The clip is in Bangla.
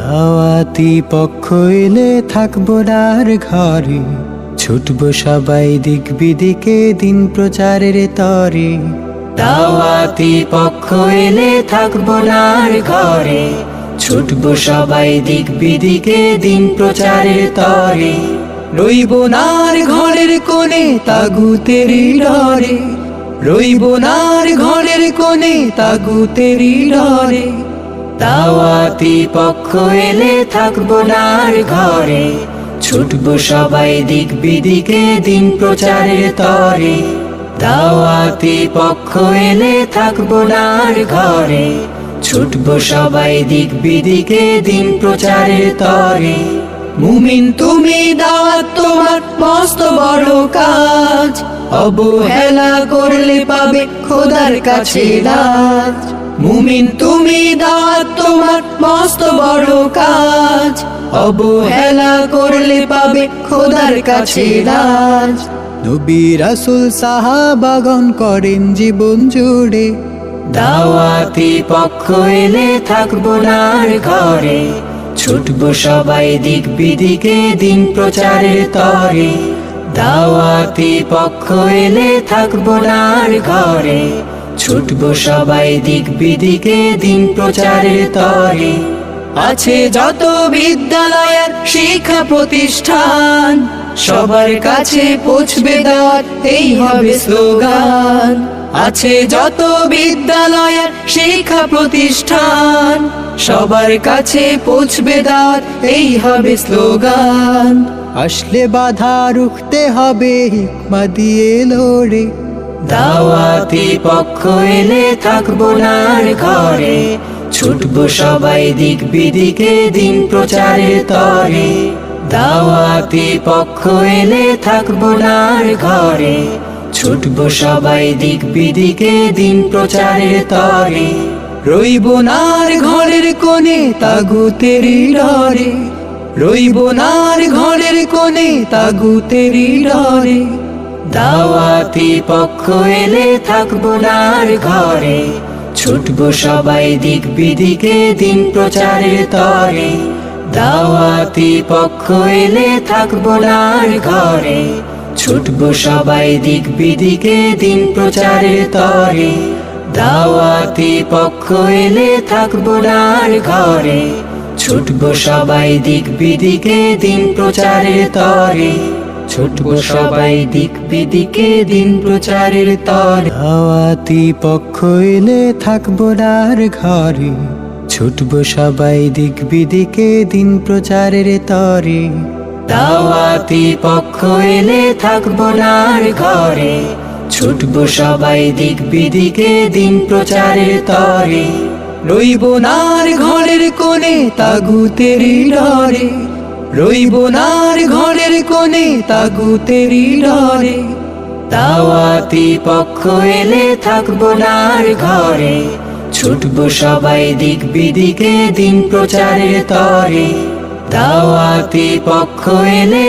দাওয়াতি পক্ষ এলে থাকব না আর ঘরে। ছুটবো সবাই দিক বিদিকে দিন প্রচারের তরে। দাওয়াতি পক্ষ এলে থাকব না আর ঘরে। ছুটবো সবাই দিক বিদিকে দিন প্রচারের তরে। রইব নার ঘরের কোণে তাগুতেরই ডরে। রইব নার ঘরের কোণে তাগুতেরই ডরে। দাওয়াতি পক্ষ এলে থাকব নার ঘরে। ছুটবো সবাই দিক বিদিকে দিন প্রচারের তরে। দাওয়াতি পক্ষ এলে থাকব নার ঘরে। ছুটবো সবাই দিক বিদিকে দিন প্রচারের তরে। মুমিন তুমি দাওয়াত তোমার মস্ত বড় কাজ। অবহেলা করলে পাবে খোদার কাছে লাজ। মুমিন তুমি দাওয়াত তোমার মস্ত বড় কাজ। অবহেলা করলে পাবে খোদার কাছে লাজ নবী রাসূল সাহাবাগন করেন জীবন জুড়ে। দাওয়াতি পক্ষ এলে থাকব নার ঘরে। ছুটবো সবাই দিক বিদিকে দিন প্রচারের তরে। দাওয়াতি পক্ষ এলে থাকব নার ঘরে। ছুটবো সবাই দিক বিদিকে দিন প্রচারের তরে। আছে যত বিদ্যালয়ের শিক্ষা প্রতিষ্ঠান, সবার কাছে পৌঁছবে দাঁত এই হবে স্লোগান। আছে যত বিদ্যালয়ের শিক্ষা প্রতিষ্ঠান, সবার কাছে পৌঁছবে দাঁত এই হবে স্লোগান। আসলে বাধা রুখতে হবে, হিকমা দিয়ে লড়ে। দাওয়াতি পক্ষ এলে থাকব নার ঘরে। ছুটবো সবাই দিক বিদিকে দিন প্রচারের তরে। দাওয়াতি পক্ষ এলে থাকব নার ঘরে। ছুটবো সবাই দিক বিদিকে দিন প্রচারের তরে। রইব নার ঘরের কোণে তাগুতেরি ডরে। রইব নার ঘরের কোণে তাগুতেরি ডরে। দাওয়াতি পক্ষ এলে থাকব নার ঘরে। ছুটবো সবাই দিক বিদিকে দিন প্রচারের তরে। দাওয়াতি পক্ষ এলে থাকব নার ঘরে। ছুটবো সবাই দিক বিদিকে দিন প্রচারের তরে। দাওয়াতি পক্ষ এলে থাকব নার ঘরে। ছুটবো সবাই দিক বিদিকে দিন প্রচারের তরে। ছুটবো সবাই দিক বিদিকে দিন প্রচারের তর। দাওয়াতি পক্ষ এলে থাকব আর ঘরে। ছুটবো সবাই দিক বিদিকে দিন প্রচারের তরে। দাওয়াতি পক্ষ এলে থাকব আর ঘরে। ছুটবো সবাই দিক বিদিকে দিন প্রচারের তরে। রইব নার ঘরের কোণে তাগুতেরি ডরে। রইব নার ঘরের কোণে তাগুতেরি ডরে তাওয়াতি পক্ষ এলে থাকব নার ঘরে। ছুটবো সবাই দিক বিদিকে দিন প্রচারের তরে। দাওয়াতি পক্ষ এলে